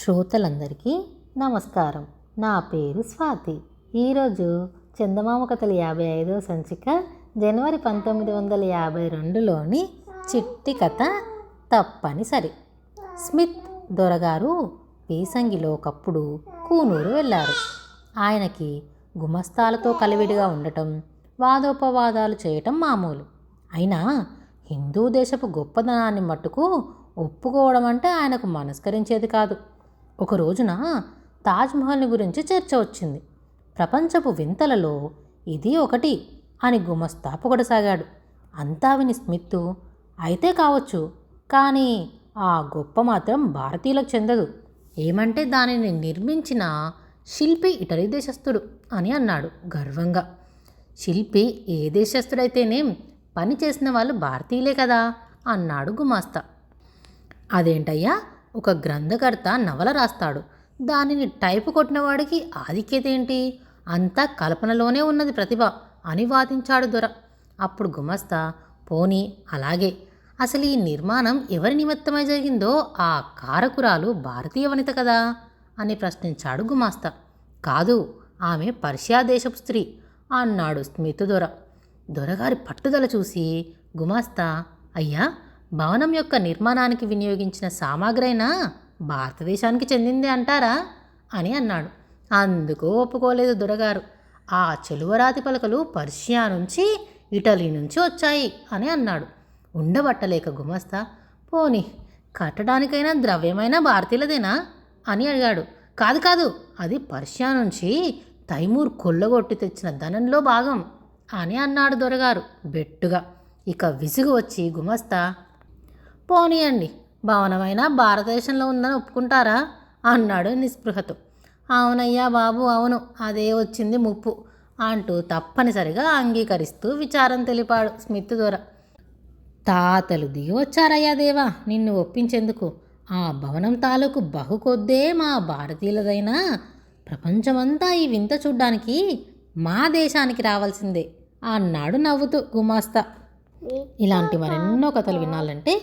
శ్రోతలందరికీ నమస్కారం. నా పేరు స్వాతి. ఈరోజు చందమామ కథలు యాభై ఐదవ సంచిక జనవరి పంతొమ్మిది వందల యాభై రెండులోని చిట్టి కథ తప్పనిసరి. స్మిత్ దొరగారు పీసంగిలో ఒకప్పుడు కూనూరు వెళ్ళారు. ఆయనకి గుమస్తాలతో కలివిడిగా ఉండటం వాదోపవాదాలు చేయటం మామూలు. అయినా హిందూ దేశపు గొప్పదనాన్ని మట్టుకు ఒప్పుకోవడం అంటే ఆయనకు మనస్కరించేది కాదు. ఒక రోజున తాజ్మహల్ని గురించి చర్చ వచ్చింది. ప్రపంచపు వింతలలో ఇది ఒకటి అని గుమస్తా పొగడసాగాడు. అంతా విని స్మిత్ అయితే కావచ్చు కానీ ఆ గొప్ప మాత్రం భారతీయులకు చెందదు. ఏమంటే దానిని నిర్మించిన శిల్పి ఇటలీ దేశస్థుడు అని అన్నాడు గర్వంగా. శిల్పి ఏ దేశస్థుడైతేనేం పని చేసిన వాళ్ళు భారతీయులే కదా అన్నాడు గుమాస్తా. అదేంటయ్యా? ఒక గ్రంథకర్త నవల రాస్తాడు. దానిని టైపు కొట్టినవాడికి ఆధిక్యతేంటి ఆధిక్యత ఏంటి? అంతా కల్పనలోనే ఉన్నది ప్రతిభ అని వాదించాడు దొర. అప్పుడు గుమస్తా పోనీ అలాగే. అసలు ఈ నిర్మాణం ఎవరి నిమిత్తమై జరిగిందో ఆ కారకురాలు భారతీయ వనిత కదా? అని ప్రశ్నించాడు గుమాస్తా. కాదు ఆమె పర్షియా దేశపు స్త్రీ అన్నాడు స్మిత్ దొర. దొరగారి పట్టుదల చూసి గుమాస్తా అయ్యా భవనం యొక్క నిర్మాణానికి వినియోగించిన సామాగ్రైనా భారతదేశానికి చెందిందే అంటారా? అని అన్నాడు. అందుకు ఒప్పుకోలేదు దొరగారు. ఆ చెలువరాతి పలకలు పర్షియా నుంచి ఇటలీ నుంచి వచ్చాయి అని అన్నాడు. ఉండబట్టలేక గుమస్తా పోని కట్టడానికైనా ద్రవ్యమైనా భారతీయులదేనా? అని అడిగాడు. కాదు కాదు అది పర్షియా నుంచి తైమూర్ కొల్లగొట్టి తెచ్చిన ధనంలో భాగం అని అన్నాడు దొరగారు బెట్టుగా. ఇక విసుగు వచ్చి గుమస్తా పోనీయండి. భవనమైనా భారతదేశంలో ఉందని ఒప్పుకుంటారా? అన్నాడు నిస్పృహతో. అవునయ్యా బాబు అవును. అదే వచ్చింది ముప్పు అంటూ తప్పనిసరిగా అంగీకరిస్తూ విచారం తెలిపాడు స్మిత్ దొర తాతలు దిగి వచ్చారయ్యా దేవా నిన్ను ఒప్పించేందుకు. ఆ భవనం తాలూకు బహు కొద్దే మా భారతీయులదైనా. ప్రపంచమంతా ఈ వింత చూడ్డానికి మా దేశానికి రావాల్సిందే అన్నాడు నవ్వుతూ గుమాస్తా. ఇలాంటి మరెన్నో కథలు వినాలంటే